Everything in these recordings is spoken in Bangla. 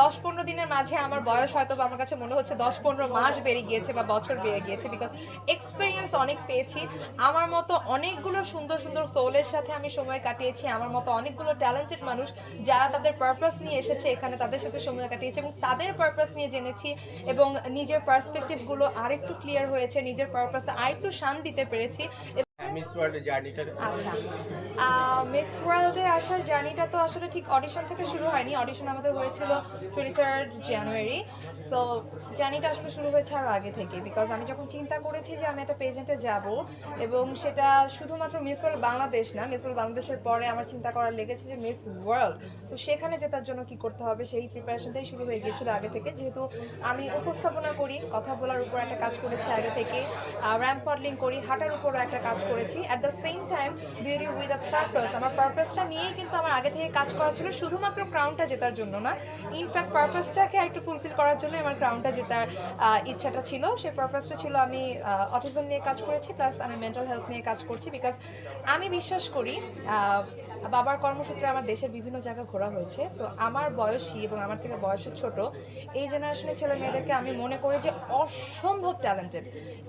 দশ পনেরো দিনের মাঝে আমার বয়স হয়তো বা আমার কাছে মনে হচ্ছে দশ পনেরো মাস বেড়ে গিয়েছে বা বছর বেড়ে গিয়েছে বিকজ এক্সপিরিয়েন্স অনেক পেয়েছি। আমার মতো অনেকগুলো সুন্দর সুন্দর সোলের সাথে আমি সময় কাটিয়েছি, আমার মতো অনেকগুলো ট্যালেন্টেড মানুষ যারা তাদের পারপাস নিয়ে এসেছে, এখানে তাদের সাথে সময় কাটিয়েছে এবং তাদের পারপাস নিয়ে জেনেছি এবং নিজের পার্সপেক্টিভগুলো আরেকটু ক্লিয়ার হয়েছে, নিজের পারপাসে আরেকটু শান দিতে পেরেছি মিস ওয়ার্ল্ড জার্নিটা আচ্ছা। মিস ওয়ার্ল্ডে আসার জার্নিটা তো আসলে ঠিক অডিশন থেকে শুরু হয়নি। অডিশন আমাদের হয়েছিল টোয়েন্টি থার্ড জানুয়ারি সো জার্নিটা আসলে শুরু হয়েছে আরও আগে থেকে বিকজ আমি যখন চিন্তা করেছি যে আমি একটা পেজেন্টে যাব এবং সেটা শুধুমাত্র মিস ওয়ার্ল্ড বাংলাদেশ না মিস ওয়ার্ল্ড বাংলাদেশের পরে আমার চিন্তা করার লেগেছে যে মিস ওয়ার্ল্ড তো সেখানে জেতার জন্য কি করতে হবে সেই প্রিপারেশনটাই শুরু হয়ে গিয়েছিল আগে থেকে। যেহেতু আমি উপস্থাপনা করি, কথা বলার উপর একটা কাজ করেছি আগে থেকে র্যাম্প মডেলিং করি, হাঁটার উপরও একটা কাজ করেছি। At the same time beauty with a purpose আমার পারপাসটা নিয়েই কিন্তু আমার আগে থেকে কাজ করা ছিল। শুধুমাত্র ক্রাউনটা জেতার জন্য না ইনফ্যাক্ট পারপাসটাকে একটু ফুলফিল করার জন্য আমার ক্রাউনটা জেতার ইচ্ছাটা ছিল। সেই পারপাসটা ছিল আমি অটিজম নিয়ে কাজ করেছি প্লাস আমি মেন্টাল হেলথ নিয়ে কাজ করছি। বিকজ আমি বিশ্বাস করি বাবার কর্মসূত্রে আমার দেশের বিভিন্ন জায়গা ঘোরা হয়েছে। সো আমার বয়সী এবং আমার থেকে বয়সে ছোট, এই জেনারেশনের ছেলে মেয়েদেরকে আমি মনে করি যে অসম্ভব ট্যালেন্টেড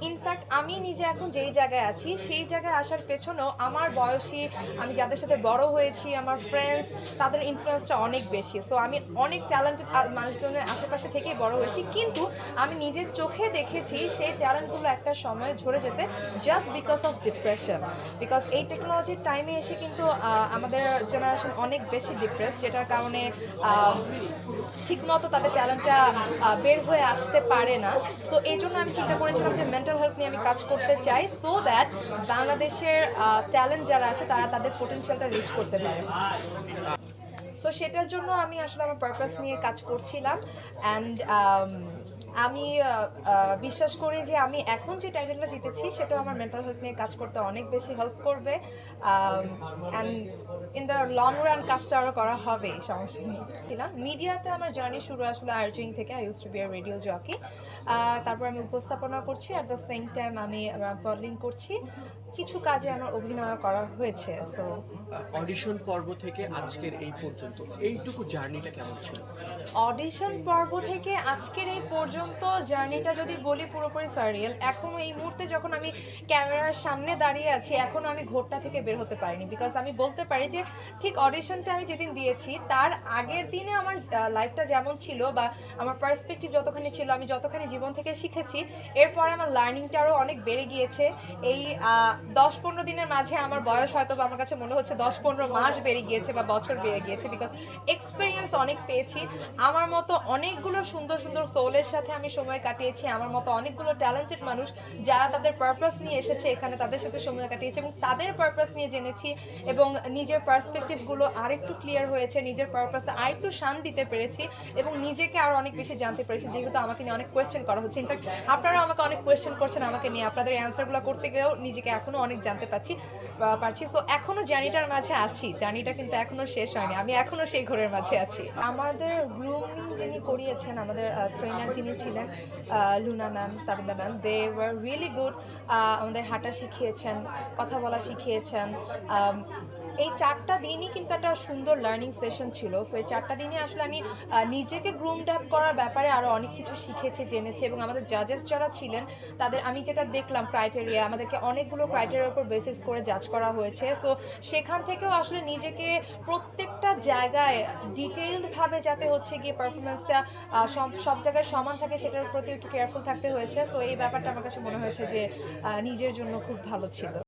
ইনফ্যাক্ট আমি নিজে এখন যেই জায়গায় আছি, সেই জায়গায় আসার পেছনেও আমার বয়সী, আমি যাদের সাথে বড় হয়েছি, আমার ফ্রেন্ডস তাদের ইনফ্লুয়েন্সটা অনেক বেশি। সো আমি অনেক ট্যালেন্টেড মানুষজনের আশেপাশে থেকেই বড় হয়েছি, কিন্তু আমি নিজের চোখে দেখেছি সেই ট্যালেন্টগুলো একটা সময় ঝরে যেতে just because of depression because এই টেকনোলজির টাইমে এসে কিন্তু আমাদের জেনারেশন অনেক বেশি ডিপ্রেস যেটার কারণে ঠিকমতো তাদের ট্যালেন্টটা বের হয়ে আসতে পারে না। সো এই জন্য আমি চিন্তা করেছিলাম যে মেন্টাল হেলথ নিয়ে আমি কাজ করতে চাই সো দ্যাট বাংলাদেশের ট্যালেন্ট যারা আছে, তারা তাদের পোটেনশিয়ালটা রিচ করতে পারে। সো সেটার জন্য আমি আসলে আমার পারপাস নিয়ে কাজ করছিলাম অ্যান্ড আমি বিশ্বাস করি যে আমি এখন যে টাইটেলটা জিতেছি সেটা আমার মেন্টাল হেলথ নিয়ে কাজ করতে অনেক বেশি হেল্প করবে। And in the long run কাজটা আরও করা হবে সমস্যা ছিলাম। মিডিয়াতে আমার জার্নি শুরু আসলে আর্জিং থেকে I use to be radio jockey তারপর আমি উপস্থাপনা করছি অ্যাট দ্য সেম টাইম আমি মডেলিং করছি। কিছু কাজে আমার অভিনয় করা হয়েছে সো অডিশন পর্ব থেকে আজকের এই পর্যন্ত এইটুকু জার্নিটা কেমন ছিল? অডিশন পর্ব থেকে আজকের এই পর্যন্ত জার্নিটা যদি বলি পুরোপুরি সারিয়াল এখনও এই মুহূর্তে যখন আমি ক্যামেরার সামনে দাঁড়িয়ে আছি এখনও আমি ঘোরটা থেকে বের হতে পারিনি বিকজ আমি বলতে পারি যে ঠিক অডিশনটা আমি যেদিন দিয়েছি তার আগের দিনে আমার লাইফটা যেমন ছিল বা আমার পার্সপেক্টিভ যতখানি ছিল আমি যতখানি জীবন থেকে শিখেছি। এরপর আমার লার্নিংটা আরও অনেক বেড়ে গিয়েছে। এই দশ পনেরো দিনের মাঝে আমার বয়স হয়তো বা আমার কাছে মনে হচ্ছে দশ পনেরো মাস বেড়ে গিয়েছে বা বছর বেড়ে গিয়েছে বিকজ এক্সপিরিয়েন্স অনেক পেয়েছি। আমার মতো অনেকগুলো সুন্দর সুন্দর সোলের সাথে আমি সময় কাটিয়েছি। আমার মতো অনেকগুলো ট্যালেন্টেড মানুষ যারা তাদের পারপাস নিয়ে এসেছে, এখানে তাদের সাথে সময় কাটিয়েছে এবং তাদের পারপাস নিয়ে জেনেছি এবং নিজের পার্সপেক্টিভগুলো আরেকটু ক্লিয়ার হয়েছে, নিজের পারপাসে আরেকটু শান দিতে পেরেছি এবং নিজেকে আরও অনেক বেশি জানতে পেরেছি। যেহেতু আমাকে নিয়ে অনেক কোয়েশ্চেন করা হচ্ছে। ইনফ্যাক্ট আপনারা আমাকে অনেক কোয়েশ্চেন করছেন আমাকে নিয়ে। আপনাদের অ্যান্সারগুলো করতে গিয়েও নিজেকে এখনও অনেক জানতে পারছি পারছি। সো এখনও জার্নিটার মাঝে আছি। জার্নিটা কিন্তু এখনও শেষ হয়নি। আমি এখনও সেই ঘোরের মাঝে আছি। আমাদের গ্রুমিং যিনি করিয়েছেন, আমাদের ট্রেনার যিনি ছিলেন Luna ma'am Tabila ma'am they were really good আমাদের হাঁটা শিখিয়েছেন, কথা বলা শিখিয়েছেন এই চারটা দিনই কিন্তু একটা সুন্দর লার্নিং সেশন ছিল। সো এই চারটা দিনে আসলে আমি নিজেকে গ্রুমড আপ করার ব্যাপারে আরও অনেক কিছু শিখেছি, জেনেছি এবং আমাদের জাজেস যারা ছিলেন, তাদের আমি যেটা দেখলাম ক্রাইটেরিয়া আমাদেরকে অনেকগুলো ক্রাইটেরিয়ার উপর বেসিস করে জাজ করা হয়েছে। সো সেখান থেকেও আসলে নিজেকে প্রত্যেকটা জায়গায় ডিটেইলডভাবে যাতে হচ্ছে গিয়ে পারফরমেন্সটা সব সব জায়গায় সমান থাকে, সেটার প্রতি একটু কেয়ারফুল থাকতে হয়েছে। সো এই ব্যাপারটা আমার কাছে মনে হয়েছে যে নিজের জন্য খুব ভালো ছিল।